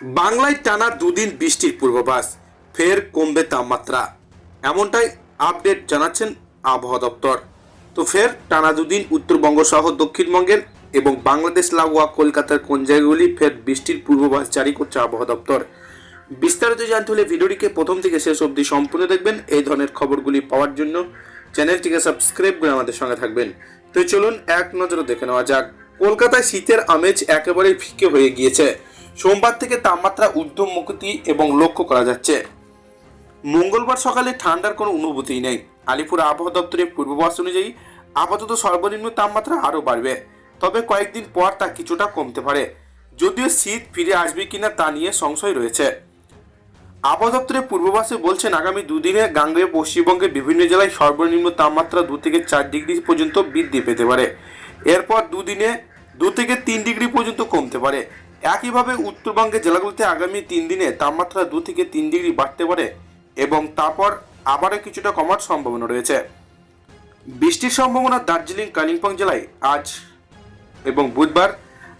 বাংলায় টানা দুদিন বৃষ্টির পূর্বাভাস, ফের কমবে তাপমাত্রা। এমনটাই আপডেট জানাচ্ছেন আবহাওয়া দপ্তর। তো ফের টানা দুদিন উত্তরবঙ্গ সহ দক্ষিণবঙ্গের এবং বাংলাদেশ লাগোয়া কলকাতার কোন জায়গাগুলি ফের বৃষ্টির পূর্বাভাস জারি করছে আবহাওয়া দপ্তর? বিস্তারিত জানতে হলে ভিডিওটিকে প্রথম থেকে শেষ অবধি সম্পূর্ণ দেখবেন। এই ধরনের খবরগুলি পাওয়ার জন্য চ্যানেলটিকে সাবস্ক্রাইব করে আমাদের সঙ্গে থাকবেন। তো চলুন এক নজরে দেখে নেওয়া যাক। কলকাতায় শীতের আমেজ একেবারেই ফিকে হয়ে গিয়েছে। সোমবার থেকে তাপমাত্রা ঊর্ধ্ব মুখতি এবং লক্ষ্য করা যাচ্ছে। মঙ্গলবার সকালে ঠান্ডার কোনো অনুভূতিই নেই। আলিপুর আবহাওয়া দপ্তরের পূর্বাভাস অনুযায়ী আপাতত সর্বনিম্ন তাপমাত্রা আরও বাড়বে। তবে কয়েকদিন পর তা কিছুটা কমতে পারে। যদিও শীত ফিরে আসবে কিনা তা নিয়ে সংশয় রয়েছে। আবহাওয়া দপ্তরের পূর্বাভাসে বলছেন, আগামী দুদিনে গাঙ্গেয় পশ্চিমবঙ্গের বিভিন্ন জেলায় সর্বনিম্ন তাপমাত্রা দু থেকে চার ডিগ্রি পর্যন্ত বৃদ্ধি পেতে পারে। এরপর দুদিনে দু থেকে তিন ডিগ্রি পর্যন্ত কমতে পারে। একইভাবে উত্তরবঙ্গের জেলাগুলিতে আগামী তিন দিনে তাপমাত্রা দু থেকে তিন ডিগ্রি বাড়তে পারে এবং তারপর আবারও কিছুটা কমার সম্ভাবনা রয়েছে। বৃষ্টির সম্ভাবনা দার্জিলিং, কালিম্পং জেলায় আজ এবং বুধবার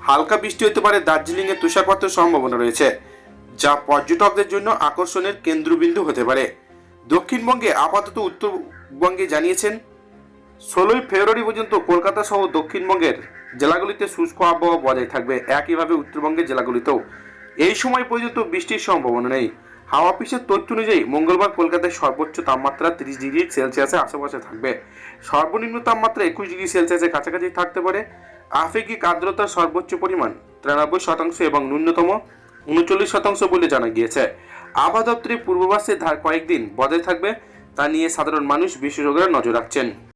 হালকা বৃষ্টি হতে পারে দার্জিলিংয়ে তুষারপাতের সম্ভাবনা রয়েছে, যা পর্যটকদের জন্য আকর্ষণের কেন্দ্রবিন্দু হতে পারে। দক্ষিণবঙ্গে আপাতত উত্তরবঙ্গে জানিয়েছেন, ষোলোই ফেব্রুয়ারি পর্যন্ত কলকাতা সহ দক্ষিণবঙ্গের জেলাগুলিতে শুষ্ক আবহাওয়া বজায় থাকবে। একইভাবে উত্তরবঙ্গের জেলাগুলিতেও। এই সময় পর্যন্ত বৃষ্টির সম্ভাবনা নেই। হাওয়া অফিসের তথ্য অনুযায়ী, মঙ্গলবার কলকাতায় সর্বোচ্চ তাপমাত্রা তিরিশ ডিগ্রি সেলসিয়াসের আশেপাশে থাকবে। সর্বনিম্ন তাপমাত্রা একুশ ডিগ্রি সেলসিয়াসের কাছাকাছি থাকতে পারে। আপেক্ষিক আর্দ্রতার সর্বোচ্চ পরিমাণ তিরানব্বই শতাংশ এবং ন্যূনতম উনচল্লিশ শতাংশ বলে জানা গিয়েছে। আবহাওয়া দপ্তরের পূর্বাভাসে ধার কয়েকদিন বজায় থাকবে, তা নিয়ে সাধারণ মানুষ বিশেষজ্ঞরা নজর রাখছেন।